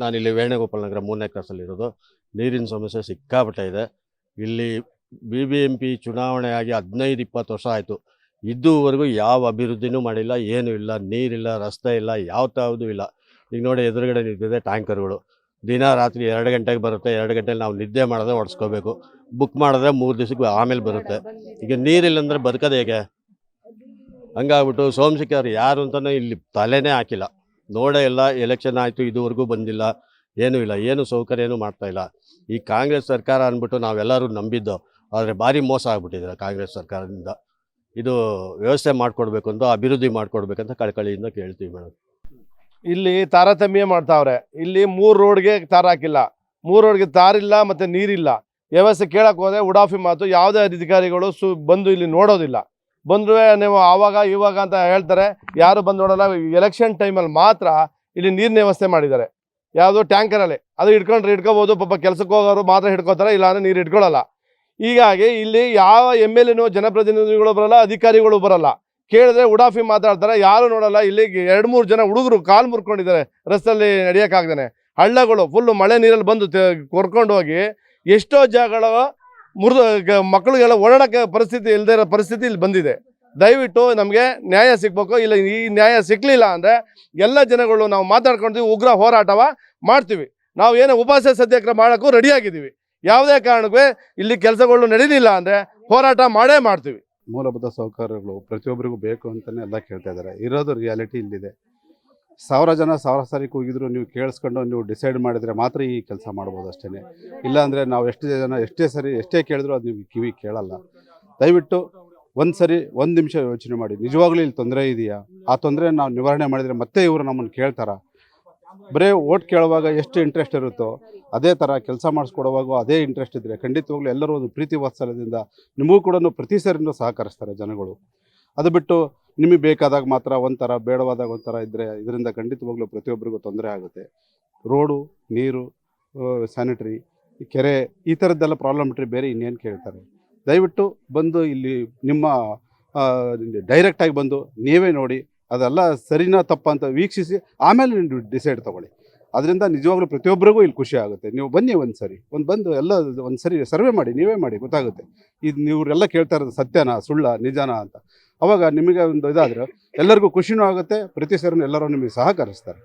ನಾನಿಲ್ಲಿ ವೇಣುಗೋಪಾಲ ನಗರ ಮೂರನೇ ಕ್ಲಾಸಲ್ಲಿರೋದು ನೀರಿನ ಸಮಸ್ಯೆ ಸಿಕ್ಕಾಪಟ್ಟೆ ಇದೆ ಇಲ್ಲಿ ಬಿ ಬಿ ಎಂ ಪಿ ಚುನಾವಣೆ ಆಗಿ ಹದಿನೈದು, ಇಪ್ಪತ್ತು ವರ್ಷ ಆಯಿತು. ಇದುವರೆಗೂ ಯಾವ ಅಭಿವೃದ್ಧಿನೂ ಮಾಡಿಲ್ಲ, ಏನೂ ಇಲ್ಲ, ನೀರಿಲ್ಲ, ರಸ್ತೆ ಇಲ್ಲ, ಯಾವ ಯಾವುದು ಇಲ್ಲ. ಈಗ ನೋಡಿ ಎದುರುಗಡೆ ನಿಂತಿದೆ ಟ್ಯಾಂಕರ್ಗಳು. ದಿನ ರಾತ್ರಿ ಎರಡು ಗಂಟೆಗೆ ಬರುತ್ತೆ, ಎರಡು ಗಂಟೆಲಿ ನಾವು ನಿದ್ದೆ ಮಾಡಿದ್ರೆ ಹೊಡ್ಸ್ಕೋಬೇಕು ಬುಕ್ ಮಾಡಿದ್ರೆ ಮೂರು ದಿವಸಕ್ಕೆ ಆಮೇಲೆ ಬರುತ್ತೆ. ಈಗ ನೀರಿಲ್ಲ ಅಂದರೆ ಬದುಕೋದು ಹೇಗೆ? ಹಂಗಾಗ್ಬಿಟ್ಟು ಸೋಮಶೇಖರ್ ಯಾರು ಅಂತಲೂ ಇಲ್ಲಿ ತಲೆನೇ ಹಾಕಿಲ್ಲ. ನೋಡೇ ಇಲ್ಲ ಎಲೆಕ್ಷನ್ ಆಯಿತು, ಇದುವರೆಗೂ ಬಂದಿಲ್ಲ, ಏನೂ ಇಲ್ಲ, ಏನು ಸೌಕರ್ಯನೂ ಮಾಡ್ತಾ ಇಲ್ಲ. ಈ ಕಾಂಗ್ರೆಸ್ ಸರ್ಕಾರ ಅಂದ್ಬಿಟ್ಟು ನಾವೆಲ್ಲರೂ ನಂಬಿದ್ದು, ಆದರೆ ಭಾರಿ ಮೋಸ ಆಗ್ಬಿಟ್ಟಿದ್ದಾರೆ ಕಾಂಗ್ರೆಸ್ ಸರ್ಕಾರದಿಂದ. ಇದು ವ್ಯವಸ್ಥೆ ಮಾಡಿಕೊಡ್ಬೇಕು ಅಂತ, ಅಭಿವೃದ್ಧಿ ಮಾಡಿಕೊಡ್ಬೇಕಂತ ಕಳಕಳಿಯಿಂದ ಕೇಳ್ತೀವಿ ಮೇಡಮ್ ಇಲ್ಲಿ ತಾರತಮ್ಯ ಮಾಡ್ತಾವ್ರೆ. ಇಲ್ಲಿ ಮೂರು ರೋಡ್ಗೆ ತಾರ ಹಾಕಿಲ್ಲ. ಮೂರು ರೋಡ್ಗೆ ತಾರಿಲ್ಲ ಮತ್ತು ನೀರಿಲ್ಲ. ವ್ಯವಸ್ಥೆ ಕೇಳಕ್ಕೆ ಹೋದರೆ ಉಡಾಫಿ ಮಾತು, ಯಾವುದೇ ಅಧಿಕಾರಿಗಳು ಸು ಬಂದು ಇಲ್ಲಿ ನೋಡೋದಿಲ್ಲ. ಬಂದ್ರೆ ನೀವು ಆವಾಗ, ಇವಾಗ ಅಂತ ಹೇಳ್ತಾರೆ. ಯಾರು ಬಂದು ನೋಡೋಲ್ಲ ಎಲೆಕ್ಷನ್ ಟೈಮಲ್ಲಿ ಮಾತ್ರ ಇಲ್ಲಿ ನೀರಿನ ವ್ಯವಸ್ಥೆ ಮಾಡಿದ್ದಾರೆ. ಯಾವುದು ಟ್ಯಾಂಕರಲ್ಲಿ ಅದು ಹಿಡ್ಕೊಂಡ್ರೆ ಹಿಡ್ಕೋಬೋದು, ಪಾಪ ಕೆಲಸಕ್ಕೆ ಹೋಗೋರು ಮಾತ್ರ ಹಿಡ್ಕೋತಾರೆ ಇಲ್ಲಾಂದ್ರೆ ನೀರು ಹಿಡ್ಕೊಳ್ಳಲ್ಲ ಹೀಗಾಗಿ ಇಲ್ಲಿ ಯಾವ ಎಂ ಎಲ್ ಎನೋ ಜನಪ್ರತಿನಿಧಿಗಳು ಬರಲ್ಲ, ಅಧಿಕಾರಿಗಳು ಬರಲ್ಲ. ಕೇಳಿದ್ರೆ ಉಡಾಫಿ ಮಾತಾಡ್ತಾರೆ, ಯಾರು ನೋಡಲ್ಲ, ಇಲ್ಲಿ ಎರಡು ಮೂರು ಜನ ಹುಡುಗರು ಕಾಲು ಮುರ್ಕೊಂಡಿದ್ದಾರೆ, ರಸ್ತೆಯಲ್ಲಿ ನಡೆಯೋಕ್ಕಾಗ್ದೇನೆ. ಹಳ್ಳಗಳು ಫುಲ್ಲು ಮಳೆ ನೀರಲ್ಲಿ ಬಂದು ಕೊರ್ಕೊಂಡು ಹೋಗಿ ಎಷ್ಟೋ ಜಾಗಗಳು ಮುರಿದು ಮಕ್ಕಳಿಗೆಲ್ಲ ಓಡಾಡೋಕ್ಕೆ ಪರಿಸ್ಥಿತಿ ಇಲ್ಲದೆ ಇರೋ ಪರಿಸ್ಥಿತಿ ಇಲ್ಲಿ ಬಂದಿದೆ. ದಯವಿಟ್ಟು ನಮಗೆ ನ್ಯಾಯ ಸಿಗಬೇಕು. ಇಲ್ಲ ಈ ನ್ಯಾಯ ಸಿಕ್ಕಲಿಲ್ಲ ಅಂದರೆ ಎಲ್ಲ ಜನಗಳು ನಾವು ಮಾತಾಡ್ಕೊಂತೀವಿ ಉಗ್ರ ಹೋರಾಟವ ಮಾಡ್ತೀವಿ. ನಾವು ಏನೋ ಉಪವಾಸ ಸತ್ಯಾಗ್ರಹ ಮಾಡೋಕ್ಕೂ ರೆಡಿಯಾಗಿದ್ದೀವಿ ಯಾವುದೇ ಕಾರಣಕ್ಕೂ ಇಲ್ಲಿ ಕೆಲಸಗಳು ನಡೀಲಿಲ್ಲ ಅಂದರೆ ಹೋರಾಟ ಮಾಡೇ ಮಾಡ್ತೀವಿ. ಮೂಲಭೂತ ಸೌಕರ್ಯಗಳು ಪ್ರತಿಯೊಬ್ಬರಿಗೂ ಬೇಕು ಅಂತಲೇ ಎಲ್ಲ ಕೇಳ್ತಾ ಇದ್ದಾರೆ. ಇರೋದು ರಿಯಾಲಿಟಿ ಇಲ್ಲಿದೆ. ಸಾವಿರ ಜನ ಸಾವಿರ ಸಾರಿ ಕೂಗಿದ್ರು ನೀವು ಕೇಳಿಸ್ಕೊಂಡು ನೀವು ಡಿಸೈಡ್ ಮಾಡಿದರೆ ಮಾತ್ರ ಈ ಕೆಲಸ ಮಾಡ್ಬೋದು ಅಷ್ಟೇ ಇಲ್ಲಾಂದರೆ ನಾವು ಎಷ್ಟು ಜನ, ಎಷ್ಟೇ ಸರಿ, ಎಷ್ಟೇ ಕೇಳಿದ್ರು ಅದು ನಿಮಗೆ ಕಿವಿ ಕೇಳಲ್ಲ. ದಯವಿಟ್ಟು ಒಂದು ಸರಿ, ಒಂದು ನಿಮಿಷ ಯೋಚನೆ ಮಾಡಿ. ನಿಜವಾಗ್ಲೂ ಇಲ್ಲಿ ತೊಂದರೆ ಇದೆಯಾ? ಆ ತೊಂದರೆ ನಾವು ನಿವಾರಣೆ ಮಾಡಿದರೆ ಮತ್ತೆ ಇವರು ನಮ್ಮನ್ನು ಕೇಳ್ತಾರ? ಬರೀ ಓಟ್ ಕೇಳುವಾಗ ಎಷ್ಟು ಇಂಟ್ರೆಸ್ಟ್ ಇರುತ್ತೋ, ಅದೇ ಥರ ಕೆಲಸ ಮಾಡಿಸ್ಕೊಡುವಾಗೂ ಅದೇ ಇಂಟ್ರೆಸ್ಟ್ ಇದ್ದರೆ ಖಂಡಿತವಾಗ್ಲೂ ಎಲ್ಲರೂ ಒಂದು ಪ್ರೀತಿ ವಾತ್ಸಲ್ಯದಿಂದ ನಿಮಗೂ ಕೂಡ ಪ್ರತಿ ಸರಿನೂ ಸಹಕರಿಸ್ತಾರೆ ಜನಗಳು. ಅದು ಬಿಟ್ಟು ನಿಮಗೆ ಬೇಕಾದಾಗ ಮಾತ್ರ ಒಂಥರ ಬೇಡವಾದಾಗ ಒಂಥರ ಇದ್ದರೆ ಇದರಿಂದ ಖಂಡಿತವಾಗ್ಲೂ ಪ್ರತಿಯೊಬ್ಬರಿಗೂ ತೊಂದರೆ ಆಗುತ್ತೆ. ರೋಡು, ನೀರು ಸ್ಯಾನಿಟ್ರಿ ಕೆರೆ, ಈ ಥರದ್ದೆಲ್ಲ ಪ್ರಾಬ್ಲಮ್ ಬಿಟ್ಟರೆ ಬೇರೆ ಇನ್ನೇನು ಕೇಳ್ತಾರೆ. ದಯವಿಟ್ಟು ಬಂದು ಇಲ್ಲಿ ನಿಮ್ಮ ಡೈರೆಕ್ಟಾಗಿ ಬಂದು ನೀವೇ ನೋಡಿ, ಅದೆಲ್ಲ ಸರಿನಾ ತಪ್ಪ ಅಂತ ವೀಕ್ಷಿಸಿ, ಆಮೇಲೆ ನೀವು ಡಿಸೈಡ್ ತೊಗೊಳ್ಳಿ. ಅದರಿಂದ ನಿಜವಾಗ್ಲೂ ಪ್ರತಿಯೊಬ್ಬರಿಗೂ ಇಲ್ಲಿ ಖುಷಿ ಆಗುತ್ತೆ. ನೀವು ಬನ್ನಿ ಒಂದು ಸರಿ, ಒಂದು ಬಂದು ಎಲ್ಲ ಒಂದು ಸರಿ ಸರ್ವೆ ಮಾಡಿ, ನೀವೇ ಮಾಡಿ, ಗೊತ್ತಾಗುತ್ತೆ. ಇದು ನೀವರೆಲ್ಲ ಕೇಳ್ತಾ ಇರೋದು ಸತ್ಯನಾ, ಸುಳ್ಳ, ನಿಜಾನಾ ಅಂತ. ಅವಾಗ ನಿಮಗೆ ಒಂದು ಇದಾದರೆ ಎಲ್ಲರಿಗೂ ಖುಷಿನೂ ಆಗುತ್ತೆ ಪ್ರತಿ ಎಲ್ಲರೂ ನಿಮಗೆ ಸಹಕರಿಸ್ತಾರೆ.